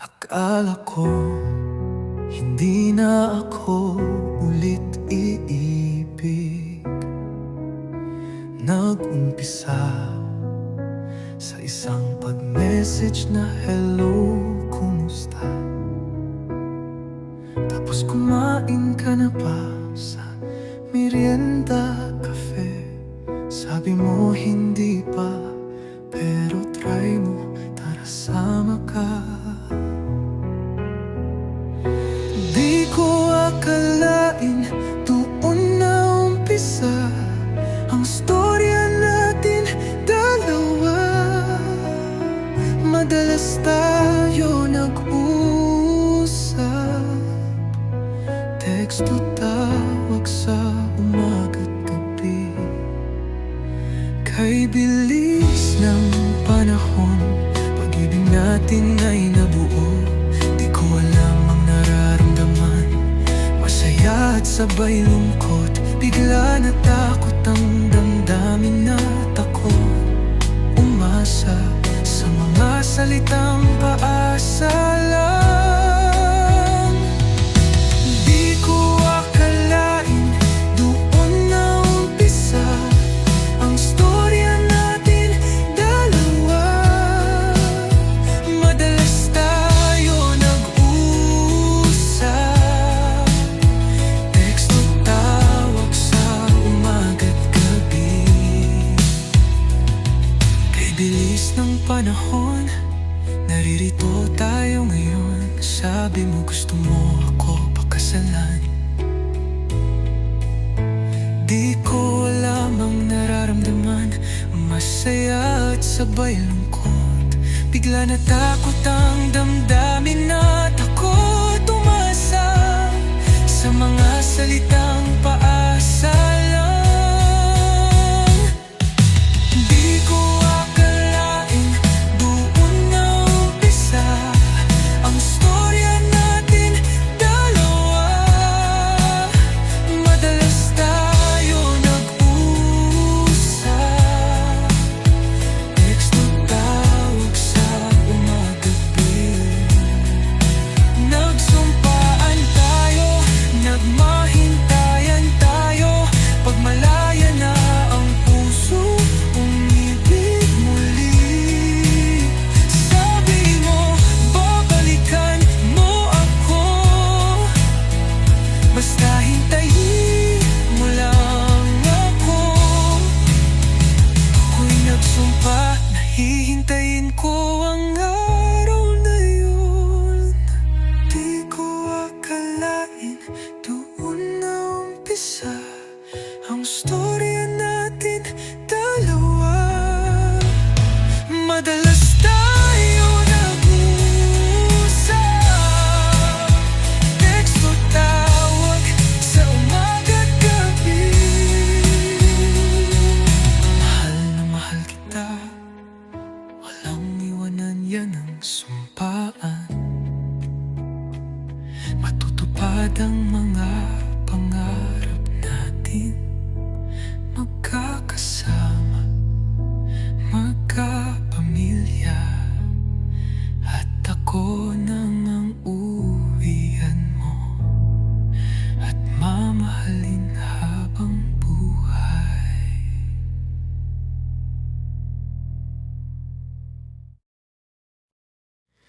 Akala ko hindi na ako ulit iibig Nag-umpisa sa isang pag-message na hello, kumusta? Tapos kumain ka na pa sa merienda cafe Sabi mo hindi pa, Madalas tayo nag-usap. Text o tawag sa umaga't gabi. Kay bilis ng panahon Pag-ibig natin ay nabuo. Di ko alam ang nararamdaman. Masaya at sabay lungkot down. Naririto tayo ngayon. Sabi mo gusto mo ako pakasalan. Di ko alam ang nararamdaman. Masaya at sabay lungkot. Bigla natakot ang storya natin dalawa. Madalas tayo nag-usap Text o tawag sa umaga't gabi. Mahal na kita Walang iwanan yan ang sumpaan. Matutupad ang 不能